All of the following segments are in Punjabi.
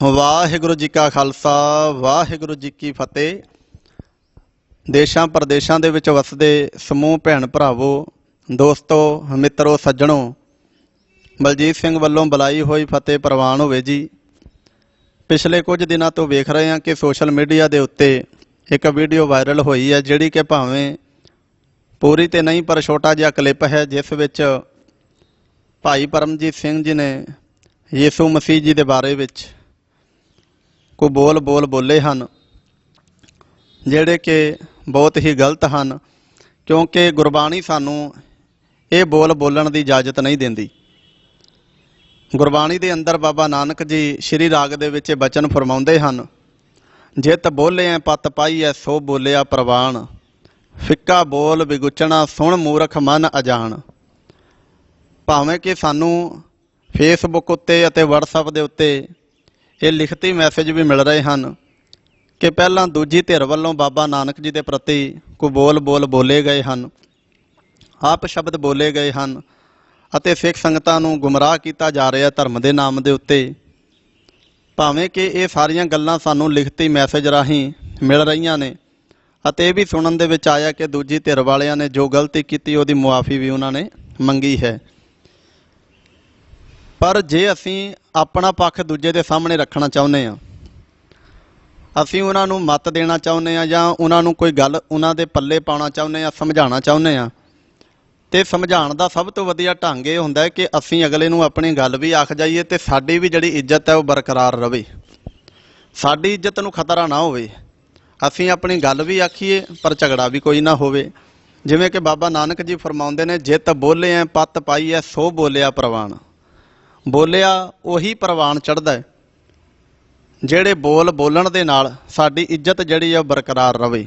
ਵਾਹਿਗੁਰੂ ਜੀ ਕਾ ਖਾਲਸਾ, ਵਾਹਿਗੁਰੂ ਜੀ ਕੀ ਫਤਿਹ। ਦੇਸ਼ਾਂ ਪ੍ਰਦੇਸ਼ਾਂ ਦੇ ਵਿੱਚ ਵਸਦੇ ਸਮੂਹ ਭੈਣ ਭਰਾਵੋ, ਦੋਸਤੋ, ਮਿੱਤਰੋ, ਸੱਜਣੋ, ਬਲਜੀਤ ਸਿੰਘ ਵੱਲੋਂ ਬੁਲਾਈ ਹੋਈ ਫਤਿਹ ਪ੍ਰਵਾਨ ਹੋਵੇ ਜੀ। ਪਿਛਲੇ ਕੁਝ ਦਿਨਾਂ ਤੋਂ ਵੇਖ ਰਹੇ ਹਾਂ ਕਿ ਸੋਸ਼ਲ ਮੀਡੀਆ ਦੇ ਉੱਤੇ ਇੱਕ ਵੀਡੀਓ ਵਾਇਰਲ ਹੋਈ ਹੈ, ਜਿਹੜੀ ਕਿ ਭਾਵੇਂ ਪੂਰੀ ਤੇ ਨਹੀਂ, ਪਰ ਛੋਟਾ ਜਿਹਾ ਕਲਿੱਪ ਹੈ, ਜਿਸ ਵਿੱਚ ਭਾਈ ਪਰਮਜੀਤ ਸਿੰਘ ਜੀ ਨੇ ਯੀਸੂ ਮਸੀਹ ਜੀ ਦੇ ਬਾਰੇ ਵਿੱਚ ਕੋ ਬੋਲ ਬੋਲ ਬੋਲੇ ਹਨ, ਜਿਹੜੇ ਕਿ ਬਹੁਤ ਹੀ ਗਲਤ ਹਨ, ਕਿਉਂਕਿ ਗੁਰਬਾਣੀ ਸਾਨੂੰ ਇਹ ਬੋਲ ਬੋਲਣ ਦੀ ਇਜਾਜ਼ਤ ਨਹੀਂ ਦਿੰਦੀ। ਗੁਰਬਾਣੀ ਦੇ ਅੰਦਰ ਬਾਬਾ ਨਾਨਕ ਜੀ ਸ਼੍ਰੀ ਰਾਗ ਦੇ ਵਿੱਚ ਬਚਨ ਫਰਮਾਉਂਦੇ ਹਨ, ਜਿਤ ਬੋਲਿਆ ਪਤ ਪਾਈਐ ਸੋ ਬੋਲਿਆ ਪ੍ਰਵਾਨ ਫਿੱਕਾ ਬੋਲ ਵਿਗੁਚਣਾ, ਸੁਣ ਮੂਰਖ ਮਨ ਅਜਾਣ। ਭਾਵੇਂ ਕਿ ਸਾਨੂੰ ਫੇਸਬੁੱਕ ਉੱਤੇ ਅਤੇ WhatsApp ਦੇ ਉੱਤੇ ਇਹ ਲਿਖਤੀ ਮੈਸੇਜ ਵੀ ਮਿਲ ਰਹੇ ਹਨ ਕਿ ਪਹਿਲਾਂ ਦੂਜੀ ਧਿਰ ਵੱਲੋਂ ਬਾਬਾ ਨਾਨਕ ਜੀ ਦੇ ਪ੍ਰਤੀ ਕੋ ਬੋਲ ਬੋਲ ਬੋਲੇ ਗਏ ਹਨ, ਆਪ ਸ਼ਬਦ ਬੋਲੇ ਗਏ ਹਨ ਅਤੇ ਸਿੱਖ ਸੰਗਤਾਂ ਨੂੰ ਗੁੰਮਰਾਹ ਕੀਤਾ ਜਾ ਰਿਹਾ ਧਰਮ ਦੇ ਨਾਮ ਦੇ ਉੱਤੇ। ਭਾਵੇਂ ਕਿ ਇਹ ਸਾਰੀਆਂ ਗੱਲਾਂ ਸਾਨੂੰ ਲਿਖਤੀ ਮੈਸੇਜ ਰਾਹੀਂ ਮਿਲ ਰਹੀਆਂ ਨੇ ਅਤੇ ਇਹ ਵੀ ਸੁਣਨ ਦੇ ਵਿੱਚ ਆਇਆ ਕਿ ਦੂਜੀ ਧਿਰ ਵਾਲਿਆਂ ਨੇ ਜੋ ਗਲਤੀ ਕੀਤੀ ਉਹਦੀ ਮੁਆਫੀ ਵੀ ਉਹਨਾਂ ਨੇ ਮੰਗੀ ਹੈ। ਪਰ ਜੇ ਅਸੀਂ ਆਪਣਾ ਪੱਖ ਦੂਜੇ ਦੇ ਸਾਹਮਣੇ ਰੱਖਣਾ ਚਾਹੁੰਦੇ ਹਾਂ। ਅਸੀਂ ਉਹਨਾਂ ਨੂੰ ਮਤ ਦੇਣਾ ਚਾਹੁੰਦੇ ਹਾਂ ਜਾਂ ਉਹਨਾਂ ਨੂੰ ਕੋਈ ਗੱਲ ਉਹਨਾਂ ਦੇ ਪੱਲੇ ਪਾਉਣਾ ਚਾਹੁੰਦੇ ਹਾਂ, ਸਮਝਾਉਣਾ ਚਾਹੁੰਦੇ ਹਾਂ। ਤੇ ਸਮਝਾਉਣ ਦਾ ਸਭ ਤੋਂ ਵਧੀਆ ਢੰਗ ਇਹ ਹੁੰਦਾ ਹੈ ਕਿ ਅਸੀਂ ਅਗਲੇ ਨੂੰ ਆਪਣੀ ਗੱਲ ਵੀ ਆਖ ਜਾਈਏ ਤੇ ਸਾਡੀ ਵੀ ਜਿਹੜੀ ਇੱਜ਼ਤ ਹੈ ਉਹ ਬਰਕਰਾਰ ਰਵੇ। ਸਾਡੀ ਇੱਜ਼ਤ ਨੂੰ ਖਤਰਾ ਨਾ ਹੋਵੇ। ਅਸੀਂ ਆਪਣੀ ਗੱਲ ਵੀ ਆਖੀਏ ਪਰ ਝਗੜਾ ਵੀ ਕੋਈ ਨਾ ਹੋਵੇ। ਜਿਵੇਂ ਕਿ ਬਾਬਾ ਨਾਨਕ ਜੀ ਫਰਮਾਉਂਦੇ ਨੇ, ਜਿੱਤ ਬੋਲੇ ਐ, ਪੱਤ ਪਾਈ ਐ, ਸੋ ਬੋਲਿਆ ਪ੍ਰਵਾਨ। ਬੋਲਿਆ, ਉਹੀ ਪ੍ਰਵਾਨ ਚੜਦਾ ਹੈ ਜਿਹੜੇ ਬੋਲ ਬੋਲਣ ਦੇ ਨਾਲ ਸਾਡੀ ਇੱਜ਼ਤ ਜਿਹੜੀ ਆ ਉਹ ਬਰਕਰਾਰ ਰਵੇ।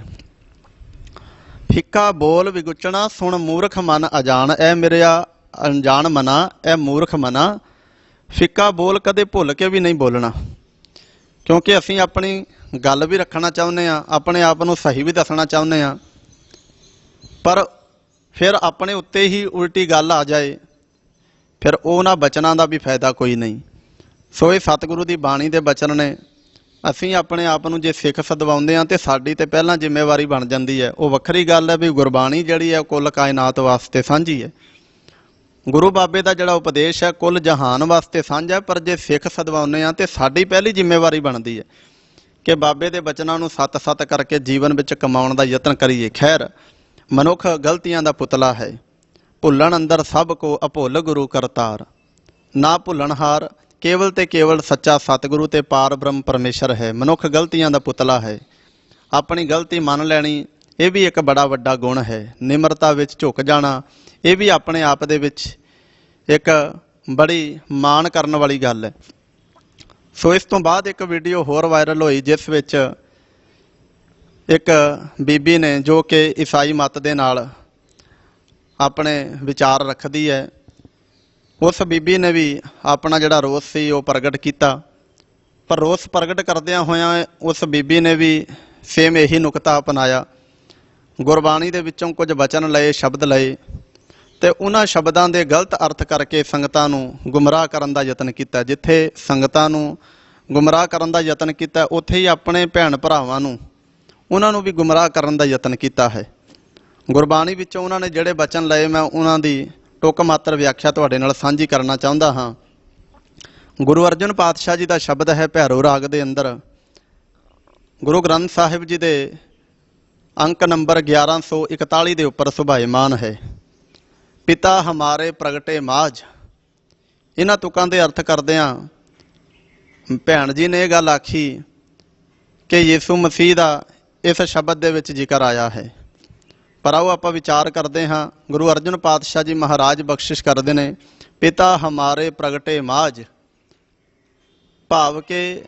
ਫਿੱਕਾ ਬੋਲ ਵਿਗੁਚਣਾ, ਸੁਣ ਮੂਰਖ ਮਨ ਅਜਾਣ, ਐ ਮੇਰਿਆ ਅਣਜਾਣ ਮਨਾ, ਐ ਮੂਰਖ ਮਨਾ। ਫਿੱਕਾ ਬੋਲ ਕਦੇ ਭੁੱਲ ਕੇ ਵੀ ਨਹੀਂ ਬੋਲਣਾ। ਕਿਉਂਕਿ ਅਸੀਂ ਆਪਣੀ ਗੱਲ ਵੀ ਰੱਖਣਾ ਚਾਹੁੰਦੇ ਆ ਆਪਣੇ ਆਪ ਨੂੰ ਸਹੀ ਵੀ ਦੱਸਣਾ ਚਾਹੁੰਦੇ ਆ ਪਰ ਫਿਰ ਆਪਣੇ ਉੱਤੇ ਹੀ ਉਲਟੀ ਗੱਲ ਆ ਜਾਏ। ਫਿਰ ਉਹਨਾਂ ਬਚਨਾਂ ਦਾ ਵੀ ਫਾਇਦਾ ਕੋਈ ਨਹੀਂ। ਸੋ ਇਹ ਸਤਿਗੁਰੂ ਦੀ ਬਾਣੀ ਦੇ ਬਚਨ ਨੇ। ਅਸੀਂ ਆਪਣੇ ਆਪ ਨੂੰ ਜੇ ਸਿੱਖ ਸਦਵਾਉਂਦੇ ਆ ਤੇ ਸਾਡੀ ਤੇ ਪਹਿਲਾਂ ਜ਼ਿੰਮੇਵਾਰੀ ਬਣ ਜਾਂਦੀ ਹੈ। ਉਹ ਵੱਖਰੀ ਗੱਲ ਹੈ ਵੀ ਗੁਰਬਾਣੀ ਜਿਹੜੀ ਹੈ ਕੁੱਲ ਕਾਇਨਾਤ ਵਾਸਤੇ ਸਾਂਝੀ ਹੈ। ਗੁਰੂ ਬਾਬੇ ਦਾ ਜਿਹੜਾ ਉਪਦੇਸ਼ ਹੈ ਕੁੱਲ ਜਹਾਨ ਵਾਸਤੇ ਸਾਂਝਾ ਹੈ, ਪਰ ਜੇ ਸਿੱਖ ਸਦਵਾਉਂਦੇ ਆ ਤੇ ਸਾਡੀ ਪਹਿਲੀ ਜ਼ਿੰਮੇਵਾਰੀ ਬਣਦੀ ਹੈ ਕਿ ਬਾਬੇ ਦੇ ਬਚਨਾਂ ਨੂੰ ਸਤ-ਸਤ ਕਰਕੇ ਜੀਵਨ ਵਿੱਚ ਕਮਾਉਣ ਦਾ ਯਤਨ ਕਰੀਏ। ਖੈਰ ਮਨੁੱਖ ਗਲਤੀਆਂ ਦਾ ਪੁਤਲਾ ਹੈ। ਭੁੱਲਣ ਅੰਦਰ ਸਭ ਕੋ ਅਭੁੱਲ ਗੁਰੂ ਕਰਤਾਰ। ਨਾ ਭੁੱਲਣ ਹਾਰ, ਕੇਵਲ ਤੇ ਕੇਵਲ ਸੱਚਾ ਸਤਿਗੁਰੂ ਤੇ ਪਾਰ ਬ੍ਰਹਮ ਪਰਮੇਸ਼ਰ ਹੈ। ਮਨੁੱਖ ਗਲਤੀਆਂ ਦਾ ਪੁਤਲਾ ਹੈ। ਆਪਣੀ ਗਲਤੀ ਮੰਨ ਲੈਣੀ, ਇਹ ਵੀ ਇੱਕ ਬੜਾ ਵੱਡਾ ਗੁਣ ਹੈ। ਨਿਮਰਤਾ ਵਿੱਚ ਝੁਕ ਜਾਣਾ, ਇਹ ਵੀ ਆਪਣੇ ਆਪ ਦੇ ਵਿੱਚ ਇੱਕ ਬੜੀ ਮਾਣ ਕਰਨ ਵਾਲੀ ਗੱਲ ਹੈ। ਸੋ ਇਸ ਤੋਂ ਬਾਅਦ ਇੱਕ ਵੀਡੀਓ ਹੋਰ ਵਾਇਰਲ ਹੋਈ, ਜਿਸ ਵਿੱਚ ਇੱਕ ਬੀਬੀ ਨੇ ਜੋ ਕਿ ਈਸਾਈ ਮਤ ਦੇ ਨਾਲ ਆਪਣੇ ਵਿਚਾਰ ਰੱਖਦੀ ਹੈ। ਉਸ ਬੀਬੀ ਨੇ ਵੀ ਆਪਣਾ ਜਿਹੜਾ ਰੋਸ ਸੀ ਉਹ ਪ੍ਰਗਟ ਕੀਤਾ। ਪਰ ਰੋਸ ਪ੍ਰਗਟ ਕਰਦਿਆਂ ਹੋਇਆਂ ਉਸ ਬੀਬੀ ਨੇ ਵੀ ਸੇਮ ਇਹੀ ਨੁਕਤਾ ਅਪਣਾਇਆ। ਗੁਰਬਾਣੀ ਦੇ ਵਿੱਚੋਂ ਕੁਝ ਵਚਨ ਲਏ, ਸ਼ਬਦ ਲਏ ਤੇ ਉਹਨਾਂ ਸ਼ਬਦਾਂ ਦੇ ਗਲਤ ਅਰਥ ਕਰਕੇ ਸੰਗਤਾਂ ਨੂੰ ਗੁੰਮਰਾਹ ਕਰਨ ਦਾ ਯਤਨ ਕੀਤਾ। ਜਿੱਥੇ ਸੰਗਤਾਂ ਨੂੰ ਗੁੰਮਰਾਹ ਕਰਨ ਦਾ ਯਤਨ ਕੀਤਾ, ਉੱਥੇ ਹੀ ਆਪਣੇ ਭੈਣ ਭਰਾਵਾਂ ਨੂੰ ਉਹਨਾਂ ਨੂੰ ਵੀ ਗੁੰਮਰਾਹ ਕਰਨ ਦਾ ਯਤਨ ਕੀਤਾ ਹੈ। ਗੁਰਬਾਣੀ ਵਿੱਚੋਂ ਉਹਨਾਂ ਨੇ ਜਿਹੜੇ ਬਚਨ ਲਏ, ਮੈਂ ਉਹਨਾਂ ਦੀ ਟੁੱਕ ਮਾਤਰ ਵਿਆਖਿਆ ਤੁਹਾਡੇ ਨਾਲ ਸਾਂਝੀ ਕਰਨਾ ਚਾਹੁੰਦਾ ਹਾਂ। ਗੁਰੂ ਅਰਜਨ ਪਾਤਸ਼ਾਹ ਜੀ ਦਾ ਸ਼ਬਦ ਹੈ, ਭੈਰੋ ਰਾਗ ਦੇ ਅੰਦਰ। ਗੁਰੂ ਗ੍ਰੰਥ ਸਾਹਿਬ ਜੀ ਦੇ ਅੰਕ ਨੰਬਰ 1141 ਦੇ ਉੱਪਰ ਸੁਭਾਇਮਾਨ ਹੈ। ਪਿਤਾ ਹਮਾਰੇ ਪ੍ਰਗਟੇ ਮਾਝ। ਇਹਨਾਂ ਤੁਕਾਂ ਦੇ ਅਰਥ ਕਰਦਿਆਂ ਭੈਣ ਜੀ ਨੇ ਇਹ ਗੱਲ ਆਖੀ ਕਿ ਯਿਸੂ ਮਸੀਹ ਦਾ ਇਸ ਸ਼ਬਦ ਦੇ ਵਿੱਚ ਜ਼ਿਕਰ ਆਇਆ ਹੈ। ਪਰ ਆਓ ਆਪਾਂ ਵਿਚਾਰ ਕਰਦੇ ਹਾਂ, ਗੁਰੂ ਅਰਜਨ ਪਾਤਸ਼ਾਹ ਜੀ ਮਹਾਰਾਜ ਬਖਸ਼ਿਸ਼ ਕਰਦੇ ਨੇ, ਪਿਤਾ ਹਮਾਰੇ ਪ੍ਰਗਟੇ ਮਾਝ ਭਾਵ ਕੇ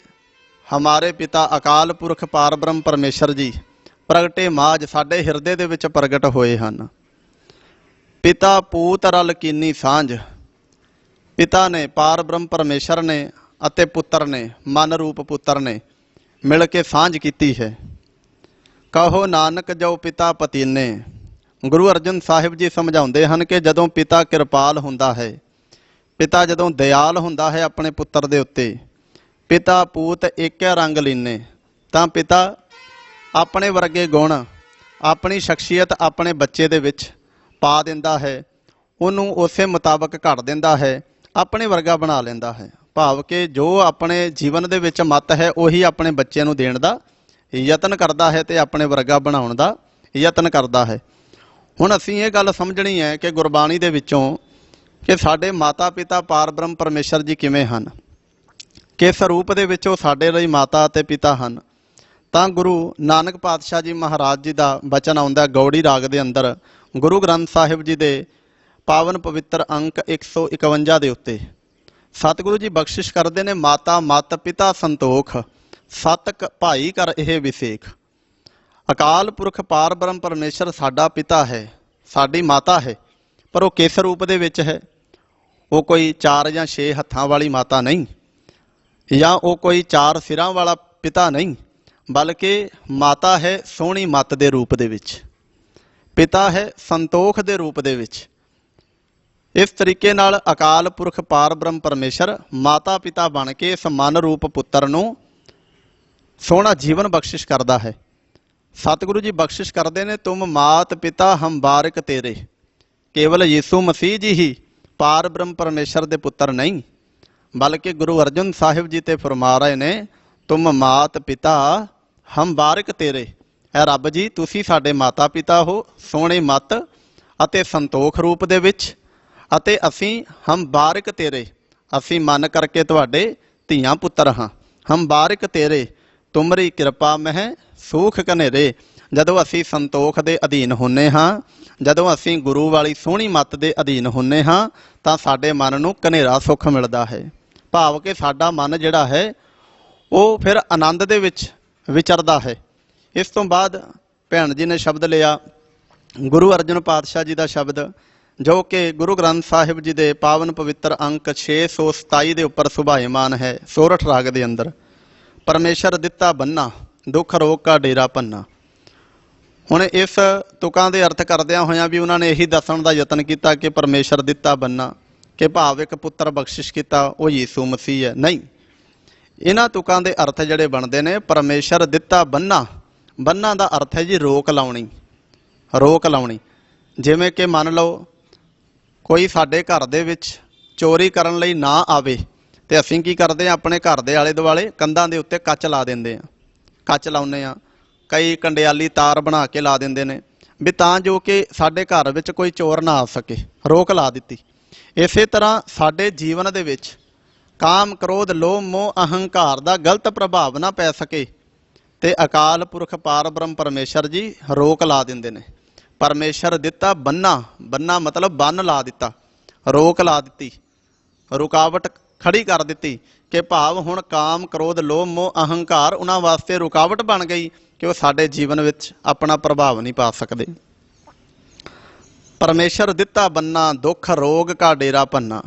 ਹਮਾਰੇ ਪਿਤਾ ਅਕਾਲ ਪੁਰਖ ਪਾਰਬ੍ਰਹਮ ਪਰਮੇਸ਼ਰ ਜੀ, ਪ੍ਰਗਟੇ ਮਾਝ ਸਾਡੇ ਹਿਰਦੇ ਦੇ ਵਿੱਚ ਪ੍ਰਗਟ ਹੋਏ ਹਨ। ਪਿਤਾ ਪੂਤ ਰਲ ਕੀਨੀ ਸਾਂਝ, ਪਿਤਾ ਨੇ ਪਾਰਬ੍ਰਹਮ ਪਰਮੇਸ਼ਰ ਨੇ ਅਤੇ ਪੁੱਤਰ ਨੇ, ਮਨ ਰੂਪ ਪੁੱਤਰ ਨੇ ਮਿਲ ਕੇ ਸਾਂਝ ਕੀਤੀ ਹੈ। ਕਹੋ ਨਾਨਕ ਜੋ ਪਿਤਾ ਪਤੀਨੇ। ਗੁਰੂ ਅਰਜਨ ਸਾਹਿਬ ਜੀ ਸਮਝਾਉਂਦੇ ਹਨ ਕਿ ਜਦੋਂ ਪਿਤਾ ਕਿਰਪਾਲ ਹੁੰਦਾ ਹੈ, ਪਿਤਾ ਜਦੋਂ ਦਇਆਲ ਹੁੰਦਾ ਹੈ ਆਪਣੇ ਪੁੱਤਰ ਦੇ ਉੱਤੇ, ਪਿਤਾ ਪੂਤ ਏਕੈ ਰੰਗ ਲੀਨੇ, ਤਾਂ ਪਿਤਾ ਆਪਣੇ ਵਰਗੇ ਗੁਣ, ਆਪਣੀ ਸ਼ਖਸੀਅਤ ਆਪਣੇ ਬੱਚੇ ਦੇ ਵਿੱਚ ਪਾ ਦਿੰਦਾ ਹੈ, ਉਹਨੂੰ ਉਸੇ ਮੁਤਾਬਕ ਘੜ ਦਿੰਦਾ ਹੈ, ਆਪਣੇ ਵਰਗਾ ਬਣਾ ਲੈਂਦਾ ਹੈ। ਭਾਵ ਕਿ ਜੋ ਆਪਣੇ ਜੀਵਨ ਦੇ ਵਿੱਚ ਮਤ ਹੈ, ਉਹੀ ਆਪਣੇ ਬੱਚੇ ਨੂੰ ਦੇਣ ਦਾ ਯਤਨ ਕਰਦਾ ਹੈ ਤੇ ਆਪਣੇ ਵਰਗਾ ਬਣਾਉਣ ਦਾ ਯਤਨ ਕਰਦਾ ਹੈ। ਹੁਣ ਅਸੀਂ ਇਹ ਗੱਲ ਸਮਝਣੀ ਹੈ ਕਿ ਗੁਰਬਾਣੀ ਦੇ ਵਿੱਚੋਂ ਕਿ ਸਾਡੇ ਮਾਤਾ ਪਿਤਾ ਪਾਰਬ੍ਰਹਮ ਪਰਮੇਸ਼ਰ ਜੀ ਕਿਵੇਂ ਹਨ? ਕਿਸ ਰੂਪ ਦੇ ਵਿੱਚ ਉਹ ਸਾਡੇ ਲਈ ਮਾਤਾ ਅਤੇ ਪਿਤਾ ਹਨ? ਤਾਂ ਗੁਰੂ ਨਾਨਕ ਪਾਤਸ਼ਾਹ ਜੀ ਮਹਾਰਾਜ ਜੀ ਦਾ ਬਚਨ ਆਉਂਦਾ ਗੌੜੀ ਰਾਗ ਦੇ ਅੰਦਰ, ਗੁਰੂ ਗ੍ਰੰਥ ਸਾਹਿਬ ਜੀ ਦੇ ਪਾਵਨ ਪਵਿੱਤਰ ਅੰਕ 151 ਦੇ ਉੱਤੇ। ਸਤਿਗੁਰੂ ਜੀ ਬਖਸ਼ਿਸ਼ ਕਰਦੇ ਨੇ, ਮਾਤਾ ਮਤ ਪਿਤਾ ਸੰਤੋਖ। ਸਤਕ ਭਾਈ ਕਰ ਇਹ ਵਿਸੇਖ। ਅਕਾਲ ਪੁਰਖ ਪਾਰ ਬ੍ਰਹਮ ਪਰਮੇਸ਼ਰ ਸਾਡਾ ਪਿਤਾ ਹੈ, ਸਾਡੀ ਮਾਤਾ ਹੈ, ਪਰ ਉਹ ਕਿਸ ਰੂਪ ਦੇ ਵਿੱਚ ਹੈ? ਉਹ ਕੋਈ 4 ਜਾਂ 6 ਹੱਥਾਂ ਵਾਲੀ ਮਾਤਾ ਨਹੀਂ, ਜਾਂ ਉਹ ਕੋਈ ਚਾਰ ਸਿਰਾਂ ਵਾਲਾ ਪਿਤਾ ਨਹੀਂ, ਬਲਕਿ ਮਾਤਾ ਹੈ ਸੋਹਣੀ ਮੱਤ ਦੇ ਰੂਪ ਦੇ ਵਿੱਚ, ਪਿਤਾ ਹੈ ਸੰਤੋਖ ਦੇ ਰੂਪ ਦੇ ਵਿੱਚ। ਇਸ ਤਰੀਕੇ ਨਾਲ ਅਕਾਲ ਪੁਰਖ ਪਾਰਬ੍ਰਹਮ ਪਰਮੇਸ਼ਰ ਮਾਤਾ ਪਿਤਾ ਬਣ ਕੇ ਇਸ ਮਨ ਰੂਪ ਪੁੱਤਰ ਨੂੰ ਸੋਹਣਾ ਜੀਵਨ ਬਖਸ਼ਿਸ਼ ਕਰਦਾ ਹੈ। ਸਤਿਗੁਰੂ ਜੀ ਬਖਸ਼ਿਸ਼ ਕਰਦੇ ਨੇ, ਤੁਮ ਮਾਤ ਪਿਤਾ ਹਮ ਬਾਰਕ ਤੇਰੇ। ਕੇਵਲ ਯੀਸੂ ਮਸੀਹ ਜੀ ਹੀ ਪਾਰ ਬ੍ਰਹਮ ਪਰਮੇਸ਼ਰ ਦੇ ਪੁੱਤਰ ਨਹੀਂ, ਬਲਕਿ ਗੁਰੂ ਅਰਜਨ ਸਾਹਿਬ ਜੀ ਤੇ ਫਰਮਾ ਰਹੇ ਨੇ, ਤੁਮ ਮਾਤ ਪਿਤਾ ਹਮ ਬਾਰਕ ਤੇਰੇ। ਐ ਰੱਬ ਜੀ, ਤੁਸੀਂ ਸਾਡੇ ਮਾਤਾ ਪਿਤਾ ਹੋ, ਸੋਹਣੇ ਮਤ ਅਤੇ ਸੰਤੋਖ ਰੂਪ ਦੇ ਵਿੱਚ, ਅਤੇ ਅਸੀਂ ਹਮ ਬਾਰਕ ਤੇਰੇ। ਅਸੀਂ ਮਨ ਕਰਕੇ ਤੁਹਾਡੇ ਧੀਆਂ ਪੁੱਤਰ ਹਾਂ। ਹਮ ਬਾਰਕ ਤੇਰੇ ਤੁਮਰੀ ਕਿਰਪਾ ਮਹਿ ਸੂਖ ਕਨੇਰੇ ਜਦੋਂ ਅਸੀਂ ਸੰਤੋਖ ਦੇ ਅਧੀਨ ਹੁੰਨੇ ਹਾਂ, ਜਦੋਂ ਅਸੀਂ ਗੁਰੂ ਵਾਲੀ ਸੋਹਣੀ ਮੱਤ ਦੇ ਅਧੀਨ ਹੁੰਨੇ ਹਾਂ, ਤਾਂ ਸਾਡੇ ਮਨ ਨੂੰ ਕਨੇਰਾ ਸੁੱਖ ਮਿਲਦਾ ਹੈ। ਭਾਵ ਕਿ ਸਾਡਾ ਮਨ ਜਿਹੜਾ ਹੈ, ਉਹ ਫਿਰ ਆਨੰਦ ਦੇ ਵਿੱਚ ਵਿਚਰਦਾ ਹੈ। ਇਸ ਤੋਂ ਬਾਅਦ ਭੈਣ ਜੀ ਨੇ ਸ਼ਬਦ ਲਿਆ, ਗੁਰੂ ਅਰਜਨ ਪਾਤਸ਼ਾਹ ਜੀ ਦਾ ਸ਼ਬਦ, ਜੋ ਕਿ ਗੁਰੂ ਗ੍ਰੰਥ ਸਾਹਿਬ ਜੀ ਦੇ ਪਾਵਨ ਪਵਿੱਤਰ ਅੰਕ 627 ਦੇ ਉੱਪਰ ਸੁਭਾਇਮਾਨ ਹੈ, ਸੋਰਠ ਰਾਗ ਦੇ ਅੰਦਰ। ਪਰਮੇਸ਼ਰ ਦਿੱਤਾ ਬੰਨਾ, ਦੁੱਖ ਰੋਗ ਕਾ ਡੇਰਾ ਪੰਨਾ ਹੁਣ ਇਸ ਤੁਕਾਂ ਦੇ ਅਰਥ ਕਰਦਿਆਂ ਹੋਇਆਂ ਵੀ ਉਹਨਾਂ ਨੇ ਇਹੀ ਦੱਸਣ ਦਾ ਯਤਨ ਕੀਤਾ ਕਿ ਪਰਮੇਸ਼ਰ ਦਿੱਤਾ ਬੰਨਾ, ਕਿ ਭਾਵ ਇੱਕ ਪੁੱਤਰ ਬਖਸ਼ਿਸ਼ ਕੀਤਾ, ਉਹ ਯੀਸੂ ਮਸੀਹ ਹੈ। ਨਹੀਂ। ਇਹਨਾਂ ਤੁਕਾਂ ਦੇ ਅਰਥ ਜਿਹੜੇ ਬਣਦੇ ਨੇ, ਪਰਮੇਸ਼ਰ ਦਿੱਤਾ ਬੰਨਾ ਬੰਨਾ ਦਾ ਅਰਥ ਹੈ ਜੀ ਰੋਕ ਲਾਉਣੀ ਰੋਕ ਲਾਉਣੀ। ਜਿਵੇਂ ਕਿ ਮੰਨ ਲਓ, ਕੋਈ ਸਾਡੇ ਘਰ ਦੇ ਵਿੱਚ ਚੋਰੀ ਕਰਨ ਲਈ ਨਾ ਆਵੇ ਤੇ ਅਸੀਂ ਕੀ ਕਰਦੇ ਆ ਆਪਣੇ ਘਰ ਦੇ ਆਲੇ ਦੁਆਲੇ ਕੰਧਾਂ ਦੇ ਉੱਤੇ ਕੱਚ ਲਾ ਦਿੰਦੇ ਆ ਕੱਚ ਲਾਉਨੇ ਆ ਕਈ ਕੰਡਿਆਲੀ ਤਾਰ ਬਣਾ ਕੇ ਲਾ ਦਿੰਦੇ ਨੇ। ਵੀ ਤਾਂ ਜੋ ਕਿ ਸਾਡੇ ਘਰ ਵਿੱਚ ਕੋਈ ਚੋਰ ਨਾ ਆ ਸਕੇ, ਰੋਕ ਲਾ ਦਿੱਤੀ। ਇਸੇ ਤਰ੍ਹਾਂ ਸਾਡੇ ਜੀਵਨ ਦੇ ਵਿੱਚ ਕਾਮ, ਕ੍ਰੋਧ, ਲੋਭ, ਮੋਹ, ਅਹੰਕਾਰ ਦਾ ਗਲਤ ਪ੍ਰਭਾਵ ਨਾ ਪੈ ਸਕੇ, ਤੇ ਅਕਾਲ ਪੁਰਖ ਪਾਰਬ੍ਰਹਮ ਪਰਮੇਸ਼ਰ ਜੀ ਰੋਕ ਲਾ ਦਿੰਦੇ ਨੇ। ਪਰਮੇਸ਼ਰ ਦਿੱਤਾ ਬੰਨਾ ਬੰਨਾ ਮਤਲਬ ਬੰਨ ਲਾ ਦਿੱਤਾ, ਰੋਕ ਲਾ ਦਿੱਤੀ। ਰੁਕਾਵਟ ਖੜੀ ਕਰ ਦਿੱਤੀ ਕਿ ਭਾਵ ਹੁਣ ਕਾਮ, ਕ੍ਰੋਧ, ਲੋਭ, ਮੋਹ, ਅਹੰਕਾਰ ਉਹਨਾਂ ਵਾਸਤੇ ਰੁਕਾਵਟ ਬਣ ਗਈ ਕਿ ਉਹ ਸਾਡੇ ਜੀਵਨ ਵਿੱਚ ਆਪਣਾ ਪ੍ਰਭਾਵ ਨਹੀਂ ਪਾ ਸਕਦੇ। ਪਰਮੇਸ਼ਰ ਦਿੱਤਾ ਬੰਨਾ, ਦੁੱਖ, ਰੋਗ, ਕਾ ਡੇਰਾ ਪੰਨਾ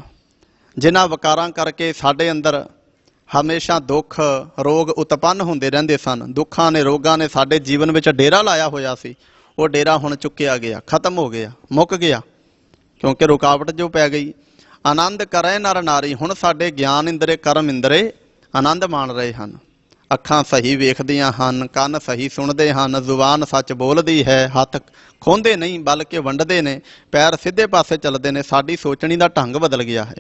ਜਿਨ੍ਹਾਂ ਵਿਕਾਰਾਂ ਕਰਕੇ ਸਾਡੇ ਅੰਦਰ ਹਮੇਸ਼ਾ ਦੁੱਖ, ਰੋਗ ਉਤਪੰਨ ਹੁੰਦੇ ਰਹਿੰਦੇ ਸਨ। ਦੁੱਖਾਂ ਨੇ, ਰੋਗਾਂ ਨੇ ਸਾਡੇ ਜੀਵਨ ਵਿੱਚ ਡੇਰਾ ਲਾਇਆ ਹੋਇਆ ਸੀ। ਉਹ ਡੇਰਾ ਹੁਣ ਚੁੱਕਿਆ ਗਿਆ, ਖਤਮ ਹੋ ਗਿਆ, ਮੁੱਕ ਗਿਆ। ਕਿਉਂਕਿ ਰੁਕਾਵਟ ਜੋ ਪੈ ਗਈ ਆਨੰਦ ਕਰੇ ਨਰ ਨਾਰੀ, ਹੁਣ ਸਾਡੇ ਗਿਆਨ ਇੰਦਰੇ, ਕਰਮ ਇੰਦਰੇ ਆਨੰਦ ਮਾਣ ਰਹੇ ਹਨ। ਅੱਖਾਂ ਸਹੀ ਵੇਖਦੀਆਂ ਹਨ, ਕੰਨ ਸਹੀ ਸੁਣਦੇ ਹਨ, ਜ਼ੁਬਾਨ ਸੱਚ ਬੋਲਦੀ ਹੈ, ਹੱਥ ਖੋਂਦੇ ਨਹੀਂ, ਬਲਕਿ ਵੰਡਦੇ ਨੇ, ਪੈਰ ਸਿੱਧੇ ਪਾਸੇ ਚੱਲਦੇ ਨੇ, ਸਾਡੀ ਸੋਚਣੀ ਦਾ ਢੰਗ ਬਦਲ ਗਿਆ ਹੈ।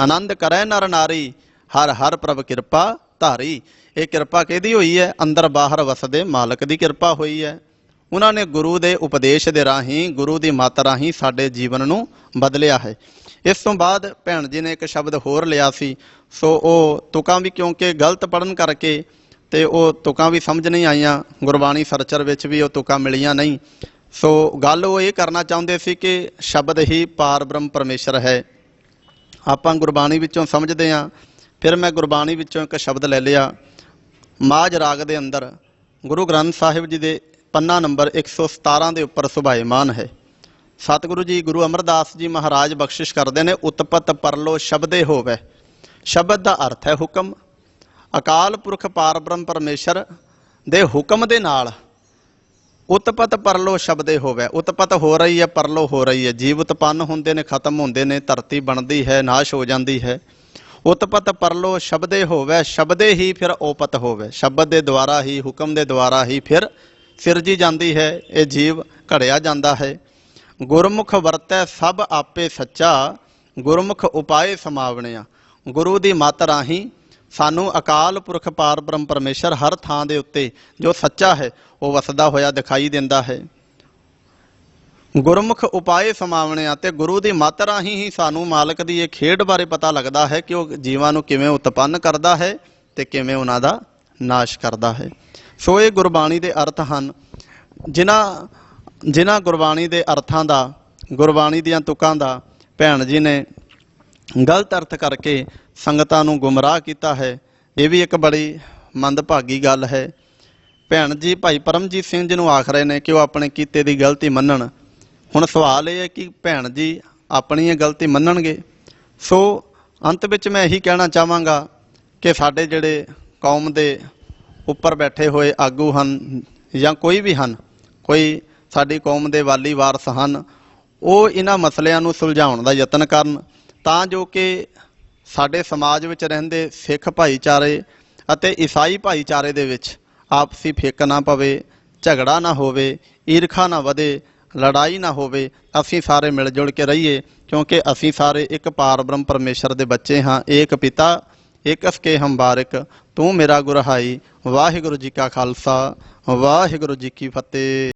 ਆਨੰਦ ਕਰੈ ਨਰ ਨਾਰੀ, ਹਰ ਹਰ ਪ੍ਰਭ ਕਿਰਪਾ ਧਾਰੀ। ਇਹ ਕਿਰਪਾ ਕਿਹਦੀ ਹੋਈ ਹੈ? ਅੰਦਰ ਬਾਹਰ ਵਸਦੇ ਮਾਲਕ ਦੀ ਕਿਰਪਾ ਹੋਈ ਹੈ। ਉਹਨਾਂ ਨੇ ਗੁਰੂ ਦੇ ਉਪਦੇਸ਼ ਦੇ ਰਾਹੀਂ, ਗੁਰੂ ਦੀ ਮੱਤ ਰਾਹੀਂ ਸਾਡੇ ਜੀਵਨ ਨੂੰ ਬਦਲਿਆ ਹੈ। ਇਸ ਤੋਂ ਬਾਅਦ ਭੈਣ ਜੀ ਨੇ ਇੱਕ ਸ਼ਬਦ ਹੋਰ ਲਿਆ ਸੀ, ਸੋ ਉਹ ਤੁਕਾਂ ਵੀ ਕਿਉਂਕਿ ਗਲਤ ਪੜਨ ਕਰਕੇ ਤੇ ਉਹ ਤੁਕਾਂ ਵੀ ਸਮਝ ਨਹੀਂ ਆਈਆਂ, ਗੁਰਬਾਣੀ ਸਰਚਰ ਵਿੱਚ ਵੀ ਉਹ ਤੁਕਾਂ ਮਿਲੀਆਂ ਨਹੀਂ। ਸੋ ਗੱਲ ਉਹ ਇਹ ਕਰਨਾ ਚਾਹੁੰਦੇ ਸੀ ਕਿ ਸ਼ਬਦ ਹੀ ਪਾਰ ਬ੍ਰਹਮ ਪਰਮੇਸ਼ਰ ਹੈ। ਆਪਾਂ ਗੁਰਬਾਣੀ ਵਿੱਚੋਂ ਸਮਝਦੇ ਹਾਂ, ਫਿਰ ਮੈਂ ਗੁਰਬਾਣੀ ਵਿੱਚੋਂ ਇੱਕ ਸ਼ਬਦ ਲੈ ਲਿਆ, ਮਾਝ ਰਾਗ ਦੇ ਅੰਦਰ, ਗੁਰੂ ਗ੍ਰੰਥ ਸਾਹਿਬ ਜੀ ਦੇ ਪੰਨਾ ਨੰਬਰ 117 ਦੇ ਉੱਪਰ ਸੁਭਾਇਮਾਨ ਹੈ। ਸਤਿਗੁਰੂ ਜੀ ਗੁਰੂ ਅਮਰਦਾਸ ਜੀ ਮਹਾਰਾਜ ਬਖਸ਼ਿਸ਼ ਕਰਦੇ ਨੇ, ਉਤਪਤ ਪਰਲੋ ਸ਼ਬਦੇ ਹੋਵੇ। ਸ਼ਬਦ ਦਾ ਅਰਥ ਹੈ ਹੁਕਮ। ਅਕਾਲ ਪੁਰਖ ਪਾਰਬ੍ਰਹਮ ਪਰਮੇਸ਼ਰ ਦੇ ਹੁਕਮ ਦੇ ਨਾਲ ਉਤਪਤ ਪਰਲੋ ਸ਼ਬਦੇ ਹੋਵੇ। ਉਤਪਤ ਹੋ ਰਹੀ ਹੈ, ਪਰਲੋ ਹੋ ਰਹੀ ਹੈ। ਜੀਵ ਉਤਪੰਨ ਹੁੰਦੇ ਨੇ, ਖਤਮ ਹੁੰਦੇ ਨੇ, ਧਰਤੀ ਬਣਦੀ ਹੈ, ਨਾਸ਼ ਹੋ ਜਾਂਦੀ ਹੈ। ਉਤਪਤ ਪਰਲੋ ਸ਼ਬਦੇ ਹੋਵੇ, ਸ਼ਬਦੇ ਹੀ ਫਿਰ ਓਪਤ ਹੋਵੇ। ਸ਼ਬਦ ਦੇ ਦੁਆਰਾ ਹੀ, ਹੁਕਮ ਦੇ ਦੁਆਰਾ ਹੀ ਫਿਰ ਸਿਰਜੀ ਜਾਂਦੀ ਹੈ, ਇਹ ਜੀਵ ਘੜਿਆ ਜਾਂਦਾ ਹੈ। ਗੁਰਮੁਖ ਵਰਤੈ ਸਭ ਆਪੇ ਸੱਚਾ, ਗੁਰਮੁਖ ਉਪਾਏ ਸਮਾਵਣਿਆ। ਗੁਰੂ ਦੀ ਮੱਤ ਰਾਹੀਂ ਸਾਨੂੰ ਅਕਾਲ ਪੁਰਖ ਪਾਰ ਬ੍ਰਹਮ ਪਰਮੇਸ਼ਰ ਹਰ ਥਾਂ ਦੇ ਉੱਤੇ ਜੋ ਸੱਚਾ ਹੈ, ਉਹ ਵਸਦਾ ਹੋਇਆ ਦਿਖਾਈ ਦਿੰਦਾ ਹੈ। ਗੁਰਮੁਖ ਉਪਾਏ ਸਮਾਵਣਿਆ ਤੇ ਗੁਰੂ ਦੀ ਮੱਤ ਰਾਹੀਂ ਹੀ ਸਾਨੂੰ ਮਾਲਕ ਦੀ ਇਹ ਖੇਡ ਬਾਰੇ ਪਤਾ ਲੱਗਦਾ ਹੈ ਕਿ ਉਹ ਜੀਵਾਂ ਨੂੰ ਕਿਵੇਂ ਉਤਪੰਨ ਕਰਦਾ ਹੈ ਤੇ ਕਿਵੇਂ ਉਹਨਾਂ ਦਾ ਨਾਸ਼ ਕਰਦਾ ਹੈ। ਸੋ ਇਹ ਗੁਰਬਾਣੀ ਦੇ ਅਰਥ ਹਨ। ਜਿਨ੍ਹਾਂ ਜਿਨ੍ਹਾਂ ਗੁਰਬਾਣੀ ਦੇ ਅਰਥਾਂ ਦਾ, ਗੁਰਬਾਣੀ ਦੀਆਂ ਤੁਕਾਂ ਦਾ ਭੈਣ ਜੀ ਨੇ ਗਲਤ ਅਰਥ ਕਰਕੇ ਸੰਗਤਾਂ ਨੂੰ ਗੁੰਮਰਾਹ ਕੀਤਾ ਹੈ, ਇਹ ਵੀ ਇੱਕ ਬੜੀ ਮੰਦਭਾਗੀ ਗੱਲ ਹੈ। ਭੈਣ ਜੀ, ਭਾਈ ਪਰਮਜੀਤ ਸਿੰਘ ਜੀ ਨੂੰ ਆਖ ਰਹੇ ਨੇ ਕਿ ਉਹ ਆਪਣੇ ਕੀਤੇ ਦੀ ਗਲਤੀ ਮੰਨਣ। ਹੁਣ ਸਵਾਲ ਇਹ ਹੈ ਕਿ ਭੈਣ ਜੀ ਆਪਣੀ ਇਹ ਗਲਤੀ ਮੰਨਣਗੇ? ਸੋ ਅੰਤ ਵਿੱਚ ਮੈਂ ਇਹੀ ਕਹਿਣਾ ਚਾਹਾਂਗਾ ਕਿ ਸਾਡੇ ਜਿਹੜੇ ਕੌਮ ਦੇ ਉੱਪਰ ਬੈਠੇ ਹੋਏ ਆਗੂ ਹਨ ਜਾਂ ਕੋਈ ਵੀ ਹਨ, ਕੋਈ ਸਾਡੀ ਕੌਮ ਦੇ ਵਾਲੀ ਵਾਰਸ ਹਨ, ਉਹ ਇਹਨਾਂ ਮਸਲਿਆਂ ਨੂੰ ਸੁਲਝਾਉਣ ਦਾ ਯਤਨ ਕਰਨ, ਤਾਂ ਜੋ ਕਿ ਸਾਡੇ ਸਮਾਜ ਵਿੱਚ ਰਹਿੰਦੇ ਸਿੱਖ ਭਾਈਚਾਰੇ ਅਤੇ ਈਸਾਈ ਭਾਈਚਾਰੇ ਦੇ ਵਿੱਚ ਆਪਸੀ ਫਿੱਕ ਨਾ ਪਵੇ, ਝਗੜਾ ਨਾ ਹੋਵੇ, ਈਰਖਾ ਨਾ ਵਧੇ, ਲੜਾਈ ਨਾ ਹੋਵੇ, ਅਸੀਂ ਸਾਰੇ ਮਿਲ ਜੁਲ ਕੇ ਰਹੀਏ, ਕਿਉਂਕਿ ਅਸੀਂ ਸਾਰੇ ਇੱਕ ਪਾਰਬ੍ਰਹਮ ਪਰਮੇਸ਼ਰ ਦੇ ਬੱਚੇ ਹਾਂ, ਏਕ ਪਿਤਾ, ਏਕ ਅਸਕੇ ਹਮ ਤੂੰ ਮੇਰਾ ਗੁਰਹਾਈ, ਵਾਹਿਗੁਰੂ ਜੀ ਕਾ ਖਾਲਸਾ, ਵਾਹਿਗੁਰੂ ਜੀ ਕੀ ਫਤਿਹ।